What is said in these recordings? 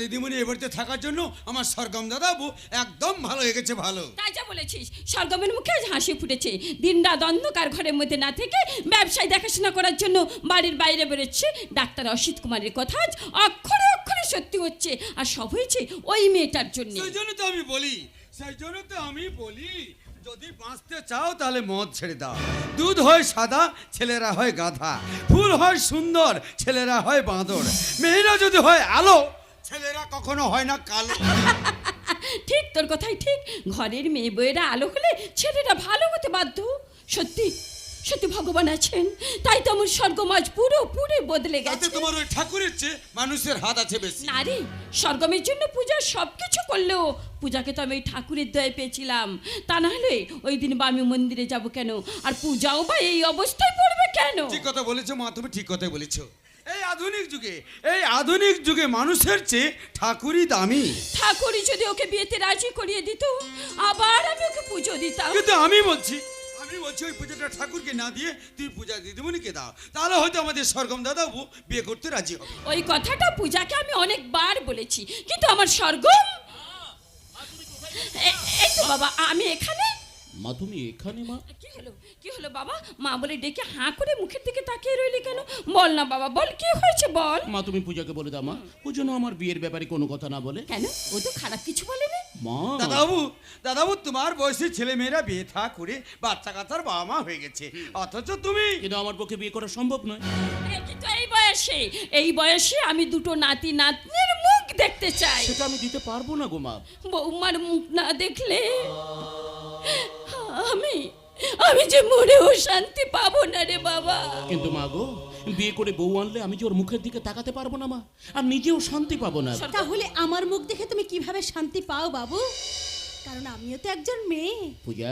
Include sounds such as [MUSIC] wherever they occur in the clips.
দিদিমণি এ বাড়িতে থাকার জন্য আমার সরগম দাদাবু একদম ভালো হয়ে গেছে ভালো। তাই যা বলেছিস। স্বর্গমের মুখে হাসি ফুটেছে। দিন রাত অন্ধকার ঘরের মধ্যে না থেকে ব্যবসায় দেখাশোনা করার জন্য বাড়ির বাইরে বেরোচ্ছে। ডাক্তার অসিত কুমারের কথা আজ অক্ষরে অক্ষরে সত্যি হচ্ছে। আর সব হয়েছে ওই মেয়েটার জন্য। সেই জন্য তো আমি বলি সেই জন্য তো আমি বলি যদি বাঁচতে চাও তাহলে মদ ছেড়ে দাও। দুধ হয় সাদা ছেলেরা হয় গাধা। ফুল হয় সুন্দর ছেলেরা হয় বাঁদর। মেয়েরা যদি হয় আলো ছেলেরা কখনো হয় না কালো। ঠিক তোর কথাই ঠিক। ঘরের মেয়ে বইয়েরা আলো হলে ছেলেরা ভালো হতে বাধ্য। সত্যি সত্যি ভগবান আছেন। তাই তো আমার স্বর্গমাজ পুরো পুরো বদলে গেছে। তোমার ওই ঠাকুরের চেয়ে মানুষের হাত আছে বেশি। নারী স্বর্গমের জন্য পূজা সব কিছু করলেও পূজাকে তো আমি ওই ঠাকুরের দয়ে পেয়েছিলাম। তা না হলে ওই দিন বা আমি মন্দিরে যাব কেন? আর পূজাও বা এই অবস্থায় পড়বে কেন? ঠিক কথা বলেছ মা তুমি ঠিক কথাই বলেছ। এই আধুনিক যুগে এই আধুনিক যুগে মানুষের চেয়ে ঠাকুরই দামি। ঠাকুরই যদি ওকে বিয়েতে রাজি করিয়ে দিত আবার আমি ওকে পুজো দিতাম। কিন্তু আমি বলছি আমি বলছি ওই পুজোটা ঠাকুরকে না দিয়ে তুই পূজা দিদিমণিকে দাও। তাহলে হয়তো আমাদের সরগম দাদাবু বিয়ে করতে রাজি হবে। ওই কথাটা পূজাকে আমি অনেকবার বলেছি কিন্তু আমার এই তো বাবা আমি এখানে মা তুমি এখানে মা। কি হলো? কি হলো বাবা? মা বলে ডেকে হাঁ করে মুখের দিকে তাকিয়ে রইলি কেন? বল না বাবা বল কি হয়েছে বল? মা তুমি পূজাকে বলে দাও মা। পূজা না আমার বিয়ের ব্যাপারে কোনো কথা না বলে। কেন? ও তো খারাপ কিছু বলেনি? মা। দাদাবু দাদাবু তোমার বয়সী ছেলে মেয়েরা বিয়ে থা করে বাচ্চা কাচ্চার বাবা মা হয়ে গেছে। অথচ তুমি কিন্তু আমার পক্ষে বিয়ে করা সম্ভব নয়। কিন্তু এই বয়সে? এই বয়সে আমি দুটো নাতি নাতনির মুখ দেখতে চাই। সেটা আমি দিতে পারব না গো মা। বৌমার মুখ না দেখলে আমি আমি যে মরেও শান্তি পাবো না রে বাবা। কিন্তু মা গো বিয়ে করে বউ আনলে আমি যে ওর মুখের দিকে তাকাতে পারব না মা আর নিজেও শান্তি পাবো না। তাহলে আমার মুখ দেখে তুমি কীভাবে শান্তি পাও বাবু? কারণ আমিও তো একজন মেয়ে। পূজা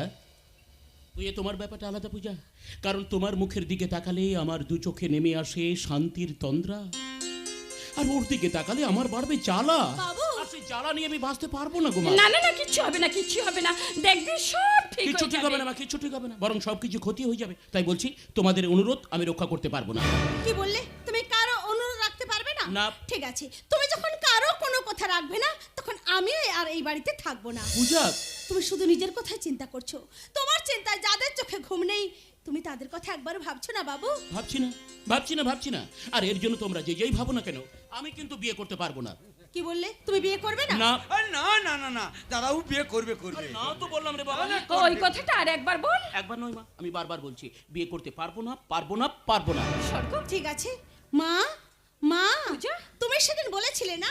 পূজা তোমার ব্যাপারটা আলাদা পূজা। কারণ তোমার মুখের দিকে তাকালে আমার দু চোখে নেমে আসে শান্তির তন্দ্রা। আর ওর দিকে তাকালে আমার বাড়বে জ্বালা। বাবু। সেই জ্বালা নিয়ে আমি বাঁচতে পারব না গো মা। না না না কিচ্ছু হবে না কিচ্ছু হবে না। দেখবি সব ঠিক কিচ্ছু হয়ে ঠিক হবে না মা কিচ্ছু ঠিক হবে না। বরং সব কিছু ক্ষতি হয়ে যাবে। তাই বলছি তোমাদের অনুরোধ আমি রক্ষা করতে পারব না। কি বললে? তুমি কারও অনুরোধ রাখতে পারবে না? না। ঠিক আছে। তুমি যখন কারও কোনো কথা রাখবে না তখন আমিও আর এই বাড়িতে থাকব না। পূজা! তুমি শুধু নিজের কথাই চিন্তা করছ। তোমার চিন্তায় যাদের চোখে ঘুম নেই তুমি তাদের কথা একবার ভাবছ না বাবু? ভাবছি না। ভাবছি না ভাবছি না। আর এর জন্য তোমরা যে যেই ভাবো না কেন আমি কিন্তু বিয়ে করতে পারব না। কি বললে? তুমি বিয়ে করবে না? না। আরে না না না না। দাদাবু বিয়ে করবে করবে। না তো বললাম রে বাবা ওই কথাটা আর একবার বল। একবার নয় মা আমি বারবার বলছি বিয়ে করতে পারব না পারব না পারব না। স্বর্গ? ঠিক আছে। মা মা পূজা? তুমি সেদিন বলেছিলে না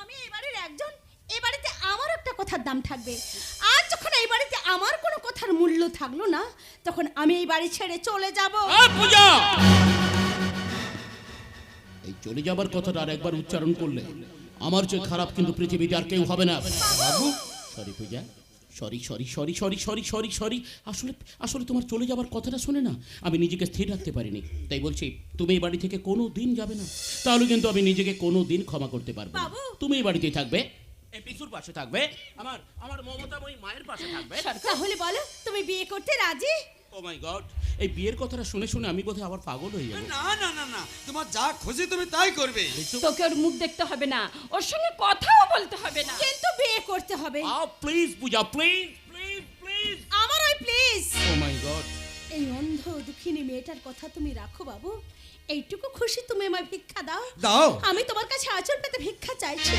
আমি এই বাড়ির একজন এই বাড়িতে আমার একটা কথার দাম থাকবে। আজ যখন এই বাড়িতে আমার কোনো কথার মূল্য থাকল না তখন আমি এই বাড়ি ছেড়ে চলে যাব। পূজা! এই চলে যাবার কথাটা আর একবার উচ্চারণ করলে। আমার চেয়ে খারাপ কিন্তু পৃথিবীতে আর কেউ হবে না। বাবু? Sorry Puja. Sorry sorry sorry sorry sorry sorry sorry আসলে আসলে তোমার চলে যাবার কথাটা শুনে না? আমি নিজেকে স্থির রাখতে পারিনি। তাই বলছি তুমি এই বাড়ি থেকে কোনো দিন যাবে না। তাহলে কিন্তু আমি নিজেকে কোনো দিন ক্ষমা করতে পারব না। বাবু। তুমি এই বাড়িতেই থাকবে। এই পিসুর পাশে থাকবে। আমার আমার মমতাময়ী মায়ের পাশে থাকবে। তাহলে বলো তুমি বিয়ে করতে রাজি? ও মাই গড এই বিয়ের কথাটা শুনে শুনে আমি বোধহয় আবার পাগল হয়ে যাব। না না না না। তোমার যা খুশি তুমি তাই করবে। তোকে ওর মুখ দেখতে হবে না। ওর সঙ্গে কথাও বলতে হবে না। কিন্তু বিয়ে করতে হবে। আ please Puja please please please আমার ওই প্লিজ ও মাই গড এই অন্ধ দুঃখিনী মেয়েটার কথা তুমি রাখো বাবু। এইটুকু খুশি তুমি আমায় ভিক্ষা দাও? দাও। আমি তোমার কাছে আচল পেতে ভিক্ষা চাইছি।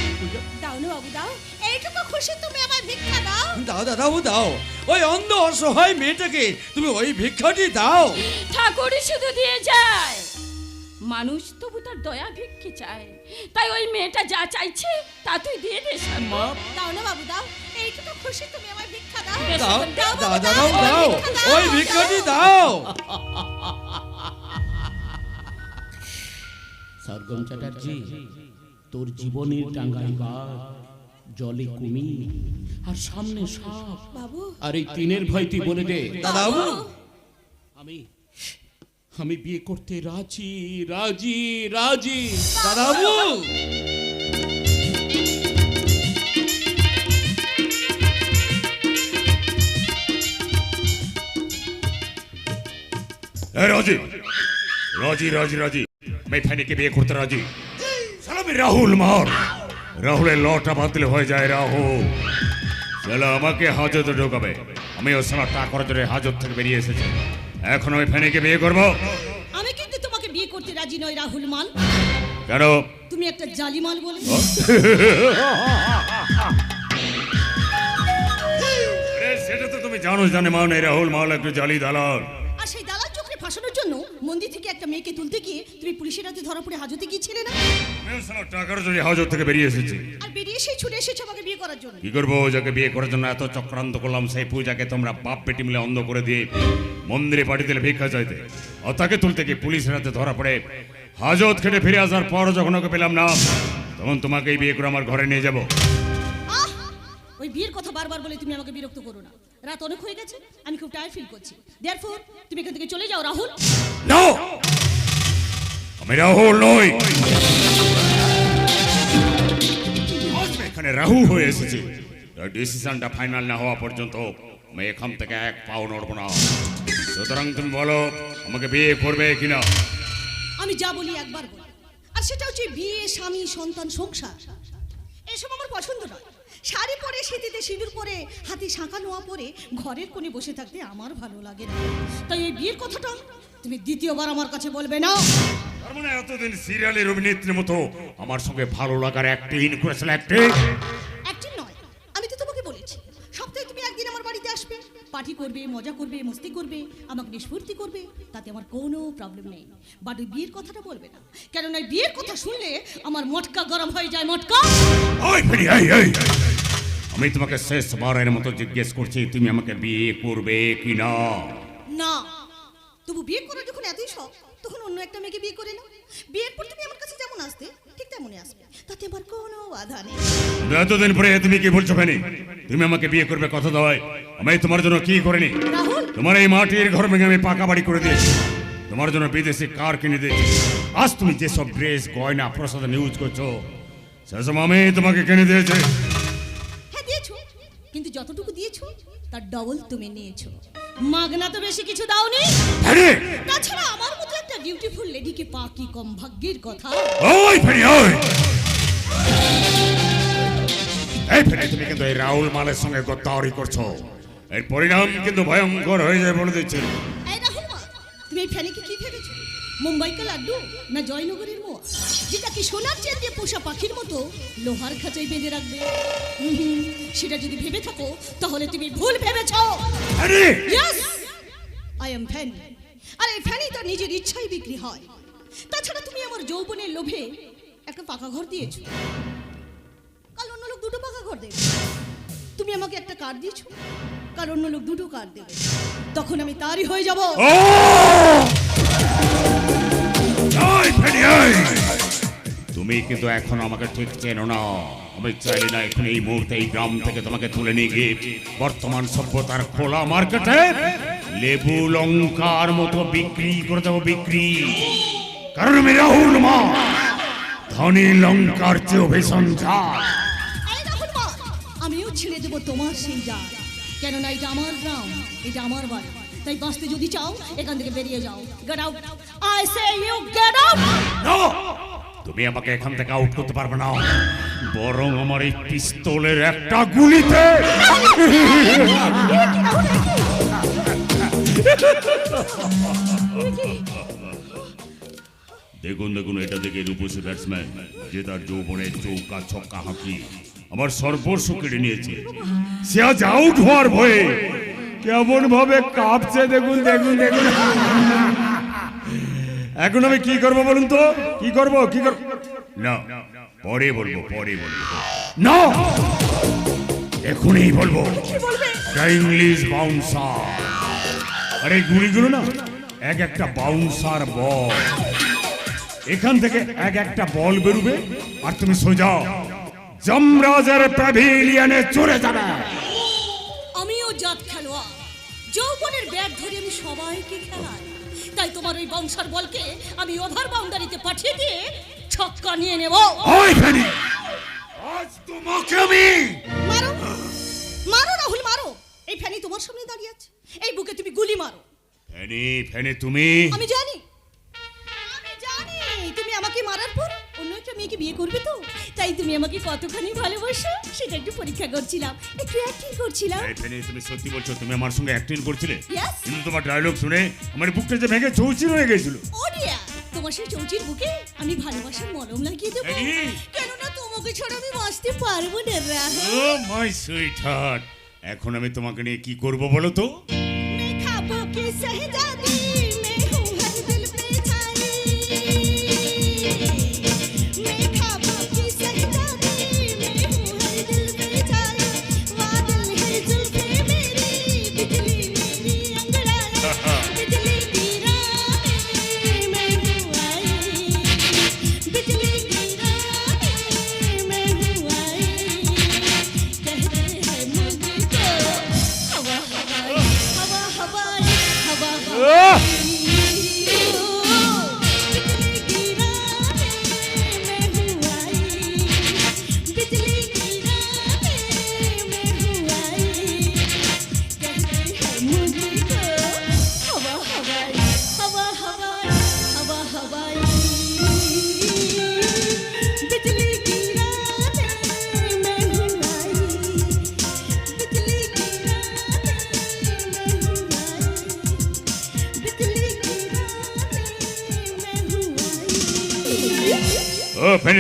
দাও না বাবু দাও। এইটুকু খুশি তুমি আমায় ভিক্ষা দাও। দাও দাদাবু দাও ওই অন্ধ অসহায় মেয়েটাকে তুমি ওই ভিক্ষাটি দাও। ঠাকুরই শুধু দিয়ে যায়। মানুষ তবু তার দয়া ভিক্ষে চায়। তাই ওই মেয়েটা যা চাইছে তা তুই দিয়ে দে। মা। দাও না বাবু দাও। এইটুকু খুশি তুমি আমায় ভিক্ষা দাও। দাও দাও দাও দাও, দাও দাও, ওই ভিক্ষাটি দাও। [LAUGHS] সরগম চ্যাটার্জি তোর জীবনের টাঙ্গাই বার জলে কুমি আর সামনে সব বাবু। আর এই তিনের ভয় তুই বলে দে। দাদা আমি আমি বিয়ে করতে রাজি রাজি রাজি। দাদাবু রাজি। রাজি রাজি রাজি। মেথানিকে বিয়ে করতে রাজি? সালামি রাহুল মার। রাহুলের লটা বাতিল হয়ে যায় রাহুল। চলো আমাকে হাজতে ঢোকাবে। আমি ও সঙ্গে টাকা করার হাজত থেকে বেরিয়ে এসেছি। এখন আমি ফ্যানিকে বিয়ে করব। আমি কিন্তু তোমাকে বিয়ে করতে রাজি নই রাহুল মাল। কেন? তুমি একটা জালি মাল বলে। সেটা তো তুমি জানো জানে মাও নেই রাহুল মাল একটু জালি দালাল। আর সেই মন্দির থেকে একটা মেয়েকে তুলতে গিয়ে তুমি পুলিশের হাতে ধরা পড়ে হাজতে গিয়েছিলে না? টাকার জন্য হাজত থেকে বেরিয়ে এসেছি। আর বেরিয়ে সেই ছুটে এসেছ আমাকে বিয়ে করার জন্য? কি করব যাকে বিয়ে করার জন্য এত চক্রান্ত করলাম সেই পূজাকে তোমরা বাপ বেটি মিলে অন্ধ করে দিয়ে মন্দিরে পাঠিয়ে দিলে ভিক্ষা চাইতে। আর তাকে তুলতে গিয়ে পুলিশের হাতে ধরা পড়ে। হাজত খেটে ফিরে আসার পর যখন ওকে পেলাম না তখন তোমাকেই বিয়ে করে আমার ঘরে নিয়ে যাব। ওই বিয়ের কথা বারবার বলে তুমি আমাকে বিরক্ত করো না। রাত অনেক হয়ে গেছে আমি খুব টায়ার ফিল করছি। দেয়ারফোর তুমি এখান থেকে চলে যাও রাহুল। No! আমি রাহুল নই। এখানে রাহু হয়ে এসেছি। ডিসিশনটা ফাইনাল না হওয়া পর্যন্ত আমি এখান থেকে এক পাও নড়বো না। সুতরাং তুমি বলো আমাকে বিয়ে করবে কিনা? আমি যা বলি একবার বলি। আর সেটা হচ্ছে বিয়ে স্বামী সন্তান সংসার। এসব আমার পছন্দ নয়। শাড়ি পরে শীতিতে সিঁদুর পরে হাতে শাঁখা নোয়া পরে ঘরের কোণে বসে থাকতে আমার ভালো লাগে না। তাই এই বিয়ের কথাটা তুমি দ্বিতীয়বার আমার কাছে বলবে না। তার মানে এতদিন সিরিয়ালের অভিনেত্রীর মতো আমার সঙ্গে ভালো লাগার অ্যাক্টিং করেছিল অ্যাক্টিং একদিন নয় আমি তো তোমাকে বলেছি। সপ্তাহে তুমি একদিন আমার বাড়িতে আসবে। পার্টি করবে মজা করবে মস্তি করবে আমাকে নিষ্ফূর্তি করবে তাতে আমার কোনো প্রবলেম নেই। বাট ওই বিয়ের কথাটা বলবে না। কেননা এই বিয়ের কথা শুনলে আমার মটকা গরম হয়ে যায় মটকা। ওই ফেরি এই এই। আমি তোমাকে শেষবারের মতো জিজ্ঞেস করছি তুমি আমাকে বিয়ে করবে কি না। না তবু বিয়ে করার যখন এতই শখ তখন অন্য একটা মেয়েকে বিয়ে করে নাও। বিয়ের পর তুমি আমার কাছে যেমন আসতে ঠিক তেমনই আসবে। তাতে আমার কোনো বাধা নেই। এতদিন পরে তুমি কি বলছো ফেনি? তুমি আমাকে বিয়ে করবে কথা দেওয়ায় আমি তোমার জন্য কি করিনি? তোমার এই মাটির ঘর ভেঙে আমি পাকা বাড়ি করে দিয়েছি। তোমার জন্য বিদেশি কার কিনে দিয়েছি। আজ তুমি যেসব ড্রেস গয়না প্রসাদন ইউজ করছ সেসব আমি তোমাকে কিনে দিয়েছ। কিন্তু যতটুকু দিয়েছ তার ডবল তুমি নিয়েছো। মাগনা তো বেশি কিছু দাওনি! তাছাড়া আমার মতো একটা বিউটিফুল লেডিকে পা কি কম ভাগ্যের কথা? ওই ফেনি ওই! এই ফেনি তুমি কিন্তু এই রাহুল মালের সঙ্গে গদ্দারি করছ। এর পরিণাম কিন্তু ভয়ঙ্কর হয়ে যায় বলে দিচ্ছি। এই রাহুল মা তুমি এই ফ্যানিকে কি ভেবেছো? মুম্বাই কা লাড্ডু না জয়নগরের মোয়া? যেটা কি সোনার চেন দিয়ে পোষা পাখির মতো লোহার খাঁচায় বেঁধে রাখবে? সেটা যদি ভেবে থাকো তাহলে তুমি ভুল ভেবেছো। আই এম ফ্যানি আর এই ফ্যানি তো নিজের ইচ্ছাই বিক্রি হয়। তাছাড়া তুমি আমার যৌবনের লোভে একটা পাকা ঘর দিয়েছ। কাল অন্য লোক দুটো পাকা ঘর দেবে। তুমি আমাকে একটা কার্ড দিয়েছ? কাল অন্য লোক দুটো কার্ড দেবে। তখন আমি তারই হয়ে যাব! তুমি কিন্তু এখন আমাকে ঠিক চেনো না। আমি চাইলে না এখন এই মুহূর্তে এই গ্রাম থেকে তোমাকে তুলে নিয়ে গিয়ে বর্তমান সভ্যতার খোলা মার্কেটে লেবু, লঙ্কার মতো বিক্রি করে দেবো, বিক্রি। কারণ আমি রাহুল মা। ধনী লঙ্কার চেয়েও ভীষণ আমিও ছেড়ে দেবো তোমার সেই যা কেননা এটা আমার গ্রাম, এটা আমার বাড়ি। তাই বাঁচতে যদি চাও, এখান থেকে বেরিয়ে যাও। Get out I say you get out No! তুমি আমাকে এখান থেকে আউট করতে পারবে না। বরং আমার এই পিস্তলের একটা গুলিতে। দেখুন দেখুন, এটা দেখে রূপসী ব্যাটসম্যান যে তার যৌবনের চৌকা ছক্কা হাঁকি আমার সর্বস্ব কেড়ে নিয়েছে। সে আজ আউট হওয়ার ভয়ে কেমন ভাবে কাঁপছে, দেখুন দেখুন দেখুন। এখন আমি কি করব বলুন তো? কি করব? কি করব? না পরে বলব পরে বলব। না! এখনই বলব। ইংলিশ বাউন্সার আরে গুলিগুলো না এক একটা বাউন্সার বল। এখান থেকে এক একটা বল বেরোবে আর তুমি সোজা। যমরাজের প্যাভিলিয়নে চলে যাবে। আমিও জাত খেলোয়াড়। যৌবনের ব্যাট ধরে আমি সবাইকে খেলাই তাই তোমার ওই বংশার বলকে আমি ওভার বাউন্ডারিতে পাঠিয়ে দিয়ে ছক্কা নিয়ে নেব। ওই ফেনি। আজ তোমাকে আমি মারো। মারো রাহুল মারো। এই ফ্যানি তোমার সামনে দাঁড়িয়ে আছে। এই বুকে তুমি গুলি মারো। ফেনি ফেনি তুমি। আমি জানি। আমি জানি। তুমি আমাকে মারার পর আমাকে বিয়ে করবে তো? তাই তুমি আমাকে কতখানি ভালোবাসো সেটা একটু পরীক্ষা করছিলাম। একটু অ্যাক্টিং করছিলাম। এই ফেনি তুমি সত্যি বলছো তুমি আমার সঙ্গে অ্যাক্টিং করছিলে? यस কিন্তু তোমার ডায়লগ শুনে আমার বুকটা যে ভেঙে চৌচির হয়ে গিয়েছিল ও ডিয়া তোমার সেই চৌচির বুকে আমি ভালোবাসার মলম লাগিয়ে দেব? কেন না তোমাকে ছাড়া আমি বাঁচতে পারব না রাহা ও মাই সুইট এখন আমি তোমাকে নিয়ে কি করব বলো তো? মিঠা বুকে সহদা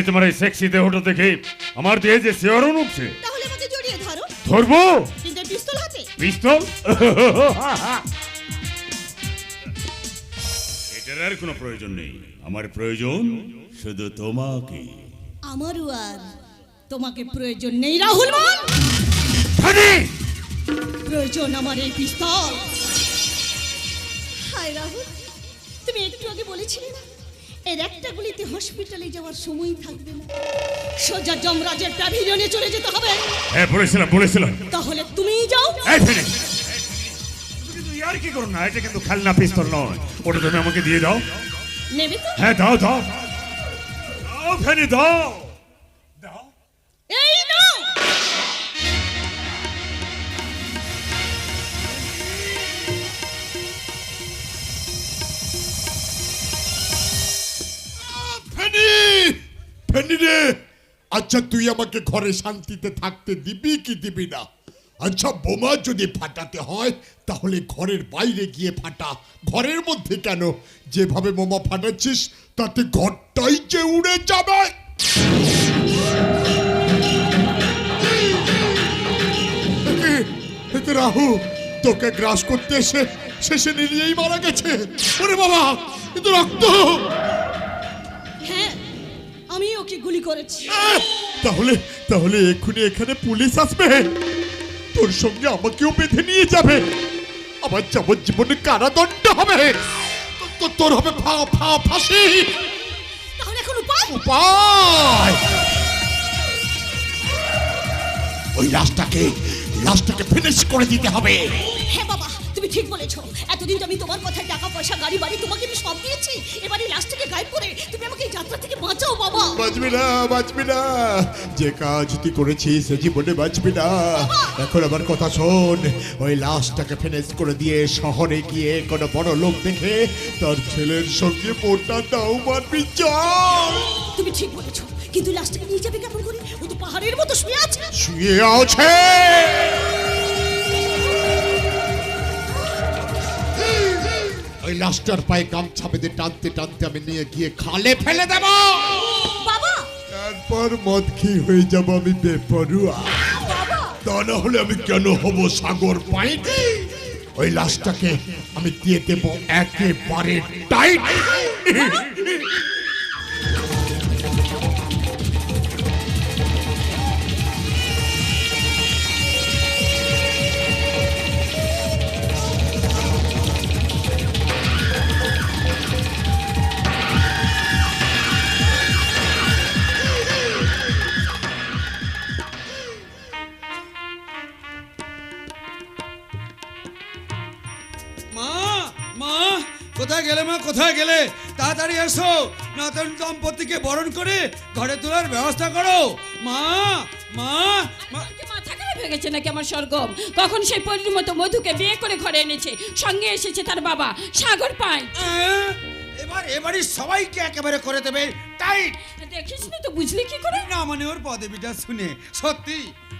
তোমার এই সেক্সি দেহটা দেখে আমার দেহে যে শিহরণ উঠছে তাহলে আমাকে জড়িয়ে ধরো। ধরবো? কিন্তু পিস্তল হাতে। পিস্তল [LAUGHS] এটার আর কোনো প্রয়োজন নেই। আমার প্রয়োজন শুধু তোমাকে। আমারও আর তোমাকে প্রয়োজন নেই রাহুল মান প্রয়োজন আমার এই পিস্তল হায় রাহুল তুমি একটু আগে বলেছিলে না? এর একটা গুলিতে হসপিটালে যাওয়ার সময় থাকবে না। সোজা যমরাজের প্যাভিলিয়নে চলে যেতে হবে। হ্যাঁ বলেছিলাম বলেছিলাম তাহলে তুমিই যাও। এই তুমি তো ইয়ার কি করো না? এটা কিন্তু খেলনা পিস্তল নয়। ওটা তুমি আমাকে দিয়ে দাও। নেবে তো? হ্যাঁ দাও দাও। দাও ফেনি দাও। ফেনি রে আচ্ছা তুই আমাকে ঘরে শান্তিতে থাকতে দিবি কি দিবি না? আচ্ছা বোমা যদি ফাটাতে হয়, তাহলে ঘরের বাইরে গিয়ে ফাটা। ঘরের মধ্যে কেন? যেভাবে বোমা ফাটাচ্ছিস, তাতে ঘরটাই যে উড়ে যাবে। রাহু, তোকে গ্রাস করতে এসে শেষে নিরিয়েই মারা গেছে। ওরে বাবা কিন্তু রক্ত। গুলি করেছি। তাহলে তাহলে এক্ষুনি এখানে পুলিশ আসবে। তোর সঙ্গে আমাকেও বেঁধে নিয়ে যাবে। আমার যাবজ্জীবনে কারাদণ্ড হবে। তোর হবে ফা ফা ফাঁসি। তাহলে এখন উপায়? উপায়? ওই লাশটাকে লাশটাকে ফিনিশ করে দিতে হবে। হ্যাঁ বাবা। তুমি ঠিক বলেছ। এতদিন আমি তোমার কথায় টাকা পয়সা গাড়ি বাড়ি তোমাকে আমি সব দিয়েছি এবারে লাস্ট থেকে গায়েব করে তুমি আমাকে এই যাত্রা থেকে বাঁচাও বাবা। বাঁচবি না বাঁচবি না। যে কাজ তুই করেছিস সে জীবনে বাঁচবি না। এখন আমার কথা শোন। ওই লাশটাকে ফিনিশ করে দিয়ে শহরে গিয়ে কোনো বড় লোক দেখে তার ছেলের সঙ্গে মোটা দাও মারবি চল। তুমি ঠিক বলেছ কিন্তু লাস্টকে নিয়ে যাবে কেমন করে? ও তো পাহাড়ের মতো শুয়ে আছে। শুয়ে আছে। ওই লাস্টার পায়ে গামছা বেঁধে টানতে টানতে আমি নিয়ে গিয়ে খালে ফেলে দেব। বাবা! তারপর মদ খেয়ে হয়ে যাব আমি বেপরুয়া। তা না হলে আমি কেন হব সাগর পাইনি ওই লাশটাকে আমি দিয়ে দেব একেবারে টাইট মা কোথায় গেলে মা কোথায় গেলে? তাড়াতাড়ি এসো। নতুন দম্পতিকে বরণ করে ঘরে তোলার ব্যবস্থা করো। মা মা মা। কি মাথা খারাপ হয়ে গেছে নাকি আমার কখন সেই মতো মধুকে বিয়ে করে ঘরে এনেছে? সঙ্গে এসেছে তার বাবা সাগর আহ, এবার এবারই সবাইকে একেবারে করে দেবে। টাইট দেখিস না তো বুঝলি কি করে? না মানে ওর পদবিটা শুনে। সত্যি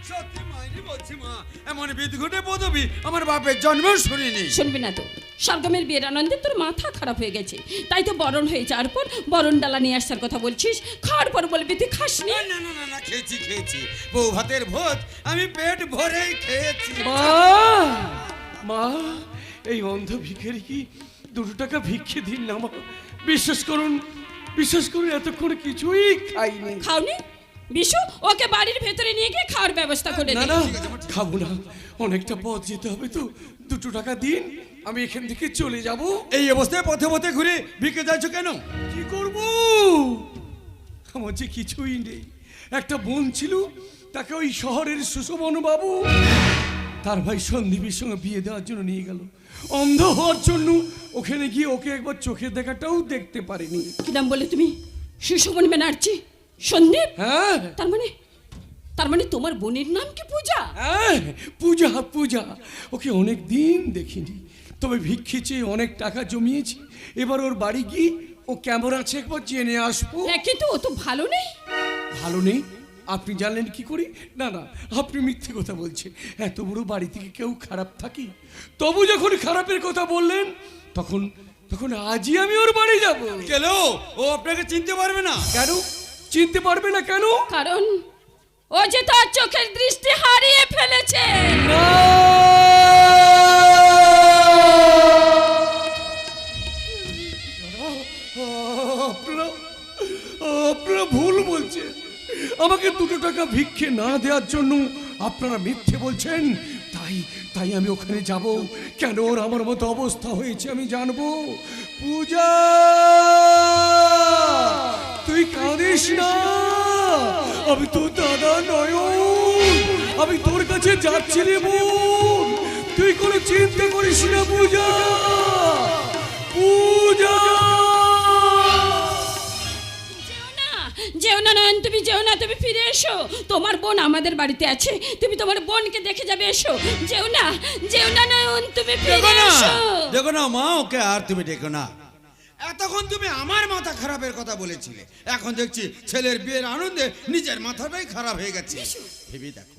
সত্যি মাইনি বলছি মা এমন বিদঘুটে পদবি আমার বাপের জন্মেও শুনিনি। শুনবি না তো। স্বর্গমের বিয়ের আনন্দে তোর মাথা খারাপ হয়ে গেছে। তাই তো বরণ হয়ে যাওয়ার পর বরণ ডালা নিয়ে আসার কথা বলছিস। খাওয়ার পর বলবি তুই খাসনি? না না না না না খেয়েছি খেয়েছি। বউ ভাতের ভোজ আমি পেট ভরেই খেয়েছি। মা! মা! এই অন্ধ ভিখারি কি? দুটো টাকা ভিক্ষে দিন না মা। বিশ্বাস করুন বিশ্বাস করুন এতক্ষণ কিছুই খাইনি। খাওনি? বিশু ওকে বাড়ির ভেতরে নিয়ে গিয়ে খাওয়ার ব্যবস্থা করে না না খাব না। অনেকটা পথ যেতে হবে তো। দুটো টাকা দিন আমি এখান থেকে চলে যাব। এই অবস্থায় পথে পথে ঘুরে ভিকে যাচ্ছ কেন? কি করব? আমার যে কিছুই নেই। একটা বোন ছিল তাকে ওই শহরের সুশোভন বাবু তার ভাই সন্দীপের সঙ্গে বিয়ে দেওয়ার জন্য নিয়ে গেল। অন্ধ হওয়ার জন্য ওখানে গিয়ে ওকে একবার চোখের দেখাটাও দেখতে পারিনি। কি নাম বলে তুমি? সুশোভন ব্যানার্জি? সন্দীপ? হ্যাঁ। তার মানে তার মানে তোমার বোনের নাম কি পূজা? হ্যাঁ পূজা পূজা। ওকে অনেক দিন দেখিনি। তবে ভিক্ষে চেয়ে অনেক টাকা জমিয়েছি। এবার ওর বাড়ি গিয়ে ও কেমন আছে একবার জেনে আসব। হ্যাঁ কিন্তু ও তো ভালো নেই। ভালো নেই? আপনি জানলেন কি করি? না না আপনি মিথ্যে কথা বলছেন। এত বড় বাড়ি থেকে কেউ খারাপ থাকি? তবু যখন খারাপের কথা বললেন তখন তখন আজই আমি ওর বাড়ি যাব। কেন? ও আপনাকে চিনতে পারবে না। কেন? চিনতে পারবে না কেন? কারণ ও যে তার চোখের দৃষ্টি হারিয়ে ফেলেছে। আপনারা আমাকে দুটো টাকা ভিক্ষে না দেওয়ার জন্য আপনারা মিথ্যে বলছেন? তাই তাই আমি ওখানে যাব। কেন ওর আমার মতো অবস্থা হয়েছে আমি জানব? পূজা! তুই কাঁদিস না। আমি তোর দাদা নয়ন। আমি তোর কাছে যাচ্ছি রে বোন। তুই কোনো চিন্তা করিস না, পূজা। পূজা! যেও না নয়ন তুমি যেও না তুমি ফিরে এসো। তোমার বোন আমাদের বাড়িতে আছে তুমি তোমার বোনকে দেখে যাবে এসো। যেও না যেও না নয়ন তুমি ফিরে এসো। দেখো না মা ওকে আর তুমি দেখো না। এতক্ষণ তুমি আমার মাথা খারাপের কথা বলেছিলে। এখন দেখছি ছেলের বিয়ের আনন্দে নিজের মাথাটাই খারাপ হয়ে গেছে। ভেবে দেখো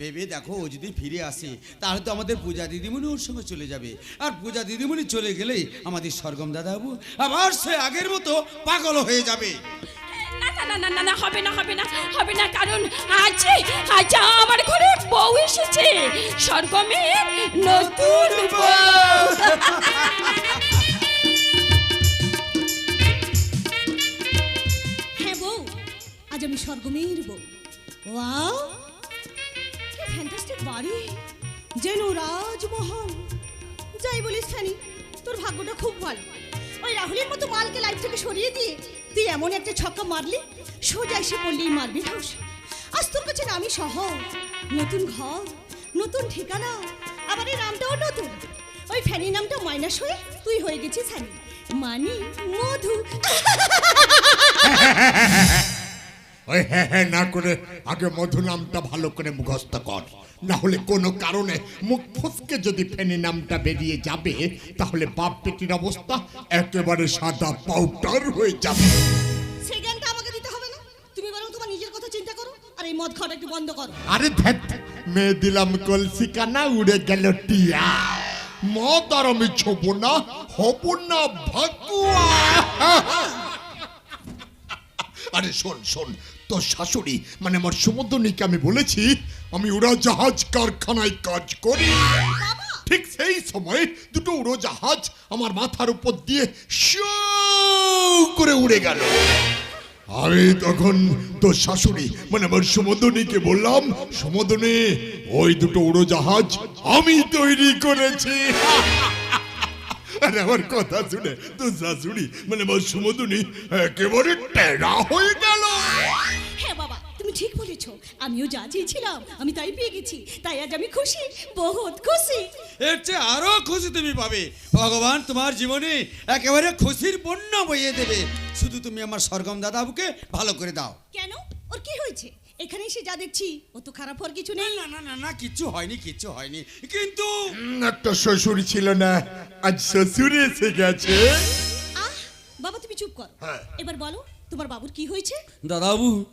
ভেবে দেখো ও যদি ফিরে আসে তাহলে তো আমাদের পূজা দিদিমণি ওর সঙ্গে চলে যাবে। আর পূজা দিদিমণি চলে গেলেই আমাদের সরগম দাদাবু আবার সে আগের মতো পাগল হয়ে যাবে। না না না না না হবে না হবে না হবে না, কারণ আজ আজ আমার ঘরে বউ এসেছে। স্বর্গমের নতুন বউ। হ্যাঁ বউ, আজ আমি স্বর্গমের বউ। ওয়াও ফ্যান্টাস্টিক বাড়ি। যেন রাজমহল। যাই বলিস, খানি, তোর ভাগ্যটা খুব ভালো। ওই রাহুলের মতো মালকে লাইফ থেকে সরিয়ে দিয়ে তুই এমন একটা ছক্কা মারলি, সোজা এসে পড়লি মারবি ঠোস আজ তোর কাছে নামই সহ নতুন ঘর, নতুন ঠিকানা, আবার এই নামটাও নতুন। ওই ফ্যানি নামটা মাইনাস হয়ে তুই হয়ে গেছিস হ্যানি মানি মধু। [LAUGHS] ওই হ্যাঁ হ্যাঁ না করে আগে মধু নামটা ভালো করে মুখস্থ কর। না হলে কোনো কারণে মুখ ফসকে যদি ফেনি নামটা বেরিয়ে যাবে তাহলে বাপ পেটির অবস্থা একেবারে সাদা পাউডার হয়ে যাবে। সেই জ্ঞানটা আমাকে দিতে হবে না? তুমি বরং তোমার নিজের কথা চিন্তা করো আর এই মদ খাওয়াটা একটু বন্ধ করো। আরে ধ্যাত মেয়ে দিলাম কলসি কানা উড়ে গেল টিয়া। মদ আর আমি ছোব না হব না ভাগুয়া আরে শোন শোন তোর শাশুড়ি মানে আমার সমুদ্রনীকে আমি বলেছি আমি উড়োজাহাজ কারখানায় কাজ করি। ঠিক সেই সময় দুটো উড়োজাহাজ আমার মাথার উপর দিয়ে শৌ করে উড়ে গেল। আমি তখন তোর শাশুড়ি মানে আমার সমুদ্রনীকে বললাম সমুদ্রনী ওই দুটো উড়োজাহাজ আমি তৈরি করেছি। আর আমার কথা শুনে তোর শাশুড়ি মানে আমার সমুদ্রনী একেবারে টেরা হয়ে গেল। ঠিক আমিও যা চেয়েছিলাম আমি তাই পেয়ে গেছি। তাই আজ আমি খুশি বহুত খুশি। এর চেয়ে আরও খুশি তুমি পাবে। ভগবান তোমার জীবনে একেবারে খুশির বন্যা বইয়ে দেবে। শুধু তুমি আমার সরগম দাদাবুকে ভালো করে দাও। কেন? ওর কি হয়েছে? এখানে এসে যা দেখছি ও তো খারাপ হওয়ার কিছু নেই। না না না না কিচ্ছু হয়নি কিচ্ছু হয়নি। কিন্তু একটা শ্বশুর ছিল না। আজ শ্বশুর এসে গেছে। আহ কর। হ্যাঁ। এবার বলো তোমার বাবুর কি হয়েছে? দাদাবু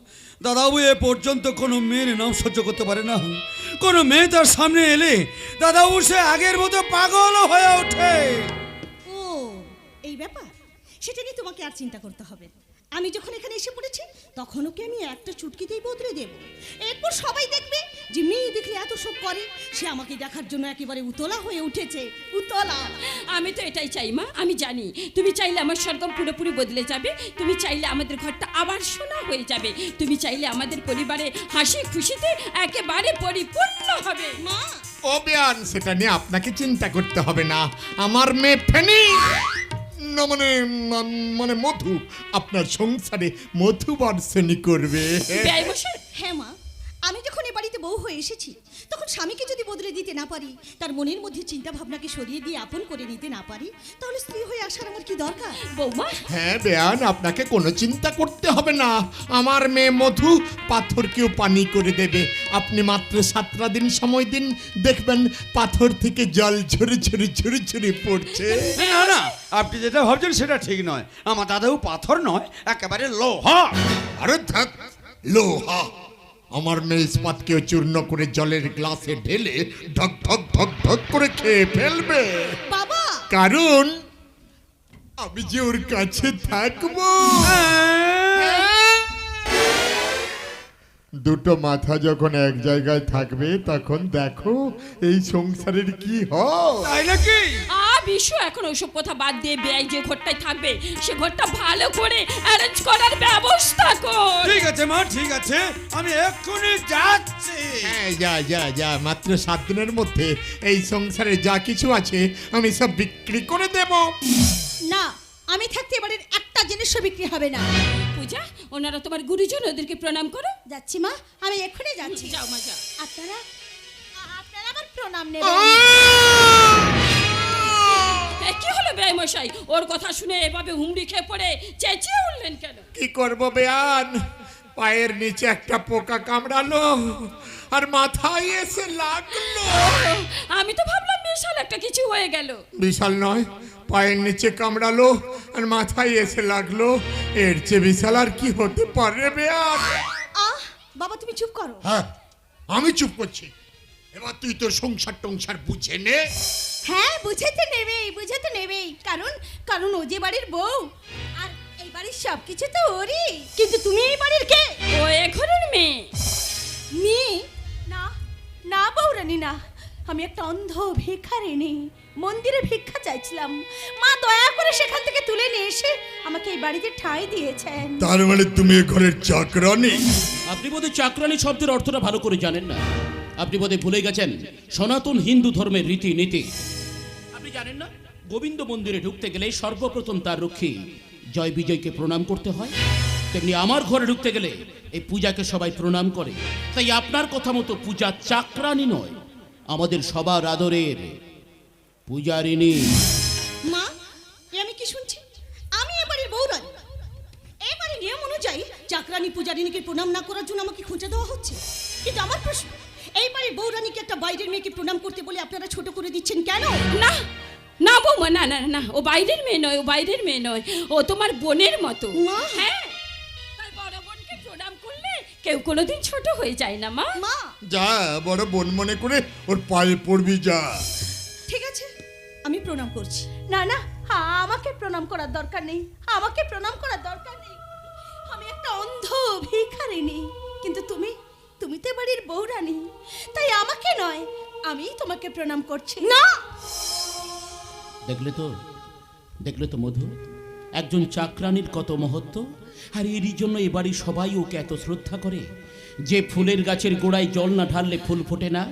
দাদাবু, এ পর্যন্ত কোনো মেয়ের নাম সহ্য করতে পারে না। কোনো মেয়ে তার সামনে এলে দাদাবু সে আগের মতো পাগল হয়ে ওঠে। ও, এই ব্যাপার? সেটা নিয়ে তোমাকে আর চিন্তা করতে হবে। আমি যখন এখানে এসে পড়েছি তখন ওকে আমি একটা চুটকিতেই বদলে দেব। এরপর সবাই দেখবে যে মেয়ে দেখলে এত সব করে সে আমাকে দেখার জন্য একেবারে উতলা হয়ে উঠেছে। উতলা। আমি তো এটাই চাই মা। আমি জানি তুমি চাইলে আমার স্বর্গম পুরোপুরি বদলে যাবে তুমি চাইলে আমাদের ঘরটা আবার সোনা হয়ে যাবে তুমি চাইলে আমাদের পরিবারে হাসি খুশিতে একেবারে পরিপূর্ণ হবে। মা! ও বেয়ান সেটা নিয়ে আপনাকে চিন্তা করতে হবে না। আমার মেয়ে ফেনি! না মানে মানে মধু আপনার সংসারে মধু বর্ষণী করবে হ্যাঁ মা। আমি যখন এ বাড়িতে বউ হয়ে এসেছি তখন স্বামীকে যদি বদলে দিতে না পারি তার মনের মধ্যে চিন্তা ভাবনাকে সরিয়ে দিয়ে আপন করে নিতে না পারি তাহলে স্ত্রী হয়ে আসার আমার কি দরকার? বৌমা? হ্যাঁ বেয়ান আপনাকে কোনো চিন্তা করতে হবে না। আমার মেয়ে মধু পাথরকেও পানি করে দেবে। আপনি মাত্র সাতটা দিন সময় দিন দেখবেন পাথর থেকে জল ঝরে ঝরে ঝরে ঝরে পড়ছে। না না আপনি যেটা ভাবছেন সেটা ঠিক নয়। আমার দাদাও পাথর নয় একেবারে লোহা। আরে থাক লোহা। আমার মেয়ে ইস্পাতকেও চূর্ণ করে জলের গ্লাসে ঢেলে ঢক ঢক ঢক ঢক করে খেয়ে ফেলবে। বাবা! কারণ আমি যে ওর কাছে থাকব। দুটো মাথা যখন এক জায়গায় থাকবে তখন দেখো এই সংসারের কি হয়। তাই নাকি? আ বিশ্ব এখন ওসব কথা বাদ দিয়ে ব্যয় যে ঘরটায় থাকবে সে ঘরটা ভালো করে অ্যারেঞ্জ করার ব্যবস্থা কর। ঠিক আছে মা ঠিক আছে। আমি এক্ষুনি যাচ্ছি। হ্যাঁ, যা যা যা মাত্র সাত দিনের মধ্যে এই সংসারে যা কিছু আছে আমি সব বিক্রি করে দেব। না আমি থাকতে এবারের একটা জিনিসও বিক্রি হবে না। পূজা ওনারা তোমার গুরুজন ওদেরকে প্রণাম করো। যাচ্ছি মা আমি এক্ষুনি যাচ্ছি। যাও মা যাও। আপনারা আপনারা আমার প্রণাম নেবেন। কি হলো ব্যয় মশাই ওর কথা শুনে এভাবে হুমড়ি খেয়ে পড়ে চেঁচিয়ে উঠলেন কেন? কি করব বেয়ান? পায়ের নিচে একটা পোকা কামড়ালো আর মাথায় এসে লাগল। আমি তো ভাবলাম বিশাল একটা কিছু হয়ে গেল। বিশাল নয় পায়ের নিচে কামড়ালো আর মাথায় এসে লাগল। এর চেয়ে বিশাল আর কি হতে পারে বেয়ান আহ বাবা তুমি চুপ করো। হ্যাঁ আমি চুপ করছি। এবার তুই তোর সংসার টংসার বুঝে নে। হ্যাঁ বুঝে তো নেবেই বুঝে তো নেবেই। কারণ কারণ ও যে বাড়ির বউ আর এই বাড়ির সব কিছু তো ওরই। কিন্তু তুমি এই বাড়ির কে? ও এ ঘরের মেয়ে। মেয়ে? না না বৌরানি না। আমি একটা অন্ধ ভিখারিনী মন্দিরে ভিক্ষা চাইছিলাম। মা দয়া করে সেখান থেকে তুলে নিয়ে এসে আমাকে এই বাড়িতে ঠাঁই দিয়েছেন। তার মানে তুমি এ ঘরের চাকরানি আপনি বোধহয় চাকরানি শব্দের অর্থটা ভালো করে জানেন না। আপনি বোধহয় ভুলে গেছেন সনাতন হিন্দু ধর্মের রীতিনীতি। আপনি জানেন না গোবিন্দ মন্দিরে ঢুকতে গেলে সর্বপ্রথম তার রক্ষী জয় বিজয়কে প্রণাম করতে হয়। তেমনি আমার ঘরে ঢুকতে গেলে এই পূজাকে সবাই প্রণাম করে। তাই আপনার কথা মতো পূজা চাকরানি নয় আমাদের সবার আদরের পূজারিনী মা এ আমি কি শুনছি? আমি এ বাড়ির বৌরানী এই বাড়ির নিয়ম অনুযায়ী চাকরানী পূজারিনীকে প্রণাম না করার জন্য আমাকে খুঁজে দেওয়া হচ্ছে। কিন্তু আমার প্রশ্ন এই বাড়ির বৌরানীকে একটা বাইরের মেয়েকে প্রণাম করতে বলে আপনারা ছোট করে দিচ্ছেন কেন? না না বৌমা না না না ও বাইরের মেয়ে নয় ও বাইরের মেয়ে নয় ও তোমার বোনের মতো। মা। হ্যাঁ তাই বড় বোনকে প্রণাম করলে কেউ কোনোদিন ছোট হয়ে যায় না মা। মা? যা বড় বোন মনে করে ওর পায়ে পড়বি যা। আছে আমি প্রণাম করছি। না না আমাকে প্রণাম করার দরকার নেই। আমাকে প্রণাম করার দরকার নেই। আমি একটা অন্ধ ভিখারিনী কিন্তু তুমি তুমি তো বাড়ির বৌরানী তাই আমাকে নয় আমি তোমাকে প্রণাম করছি। না! দেখলে তো দেখলে তো মধু একজন চাকরানির কত মহত্ব আর এরই জন্য এ বাড়ির সবাই ওকে এত শ্রদ্ধা করে যে ফুলের গাছের গোড়ায় জল না ঢাললে ফুল ফোটে না।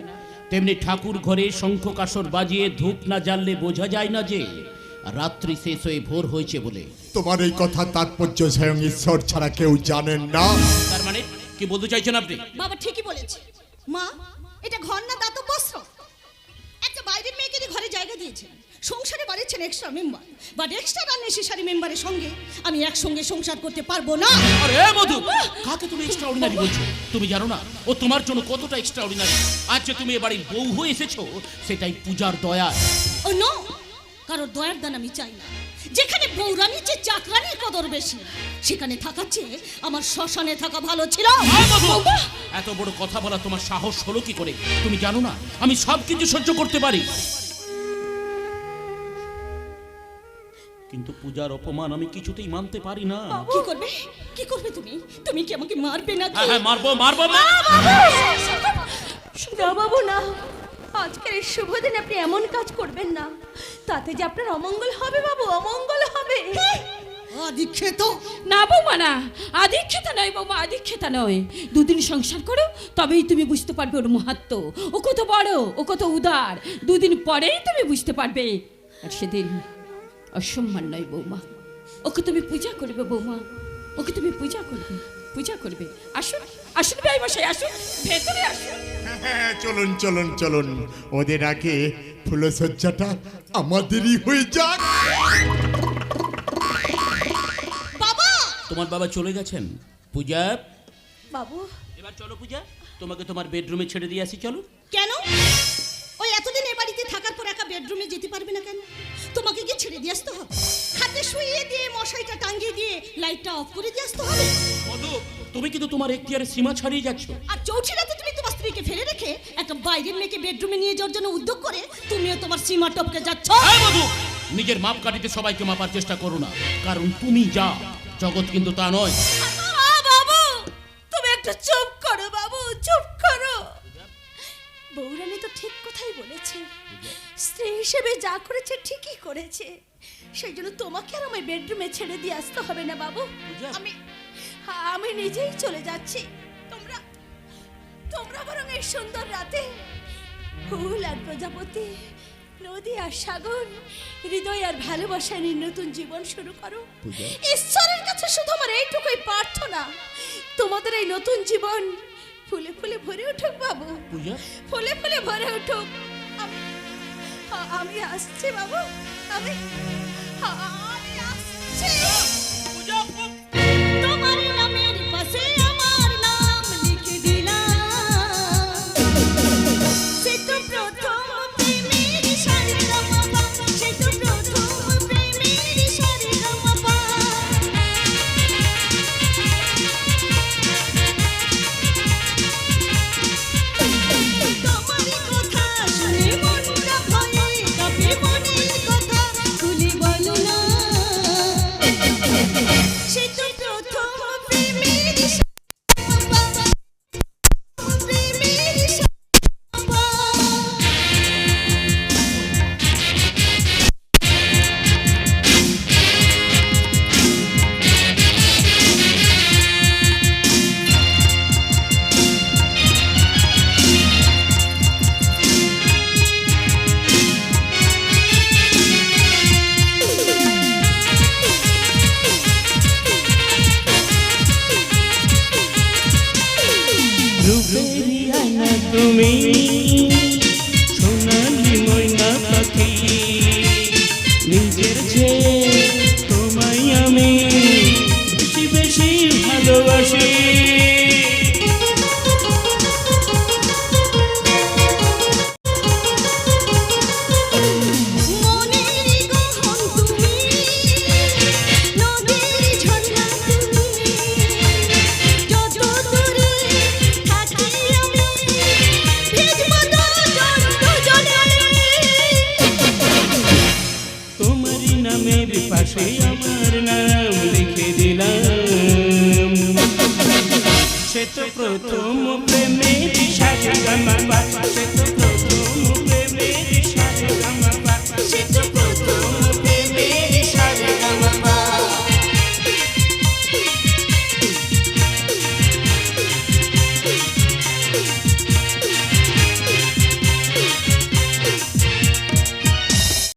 তেমনি ঠাকুর ঘরে শঙ্খ কাসর বাজিয়ে ধূপ না জ্বাললে বোঝা যায় না যে রাত্রি শেষ হয়ে ভোর হয়েছে বলে। তোমার এই কথা তাৎপর্য স্বয়ং ঈশ্বর ছাড়া কেউ জানেন না। তার মানে? কি বলতে চাইছেন আপনি? বাবা ঠিকই বলেছে। মা এটা ঘর না দাতব্য আশ্রম একটা বাইরের মেয়েকে ঘরে জায়গা দিয়েছেন সংসারে বাড়িয়েছেন extra member but extra unnecessary মেম্বারের সঙ্গে আমি একসঙ্গে সংসার করতে পারব না। আরে এ মধু কাকে তুমি এক্সট্রা অর্ডিনারি বলছো? তুমি জানো না ও তোমার জন্য কতটা এক্সট্রা অর্ডিনারি আজ যে তুমি এ বাড়ির বউ হয়ে এসেছ সেটাই পূজার দয়া। ও নো কারোর দয়ার দান আমি চাই না। যেখানে বৌরানির চেয়ে চাকরানির কদর বেশি সেখানে থাকার চেয়ে আমার শ্মশানে থাকা ভালো ছিল। এত বড় কথা বলা তোমার সাহস হলো কি করে? তুমি জানো না আমি সব কিছু সহ্য করতে পারি। কিন্তু পূজার অপমান আমি কিছুতেই মানতে পারি না। কি করবে? কি করবে তুমি? তুমি কি আমাকে মারবে না হ্যাঁ হ্যাঁ মারবো মারবো মা! না বাবু না। আজকের এই শুভ দিনে আপনি এমন কাজ করবেন না। তাতে যে আপনার অমঙ্গল হবে বাবু অমঙ্গল হবে। অদীক্ষিত না বৌমা না। আদিক্ষেতা নয় বৌমা আদিক্ষেতা নয়। দুদিন সংসার করো তবেই তুমি বুঝতে পারবে ওর মাহাত্ম ও কত বড় ও কত উদার। দুদিন পরেই তুমি বুঝতে পারবে। আর সেদিন অসম্মান নয় বৌমা। ওকে তুমি পূজা করবে বৌমা। ওকে তুমি পূজা করবে। পূজা করবে। আসুন আসুন ভাই মশাই আসুন। ভেতরে আসুন। হ্যাঁ চলুন চলুন চলুন। ওদের আগে ফুলসজ্জাটা আমাদেরই হয়ে যাক। বাবা! তোমার বাবা চলে গেছেন? পূজা? বাবু। এবার চলো পূজা তোমাকে তোমার বেডরুমে ছেড়ে দিয়ে আসি চলো। কেন? ওই এতদিন এ বাড়িতে থাকার পর একা বেডরুমে যেতে পারবে না কেন? তোমাকে কি ছেড়ে দিয়ে আসতে হবে? হাতে শুইয়ে দিয়ে মশাইটা টাঙ্গিয়ে দিয়ে লাইটটা অফ করে দিয়ে আসতে হবে? মধু তুমি কিন্তু তোমার এখতিয়ারের সীমা ছাড়িয়ে যাচ্ছ। আর চৌঠি রাতে তুমি তোমার স্ত্রীকে ফেলে রেখে একটা বাইরের মেয়েকে বেডরুমে নিয়ে যাওয়ার জন্য উদ্যোগ করে তুমিও তোমার সীমা টপকে যাচ্ছ। হ্যাঁ মধু নিজের মাপ কাটিতে সবাইকে মাপার চেষ্টা করো না। কারণ তুমি যা জগৎ কিন্তু তা নয়। বাবু তুমি একটু চুপ করো বাবু চুপ করো। বৌরানী তো ঠিক কথাই বলেছে। স্ত্রী হিসেবে যা করেছে ঠিকই করেছে। সেই জন্য তোমাকে আর আমার বেডরুমে ছেড়ে দিয়ে আসতে হবে না বাবু। আমি আমি নিজেই চলে যাচ্ছি। তোমরা তোমরা বরং এই সুন্দর রাতে ফুল আর প্রজাপতি নদী আর সাগর হৃদয় আর ভালোবাসা নিয়ে নতুন জীবন শুরু করো। ঈশ্বরের কাছে শুধু আমার এইটুকুই প্রার্থনা। তোমাদের এই নতুন জীবন ফুলে ফুলে ভরে উঠুক বাবু। পূজা ফুলে ফুলে ভরে উঠুক। আমি আসছি বাবু। আমি আমি আসছি।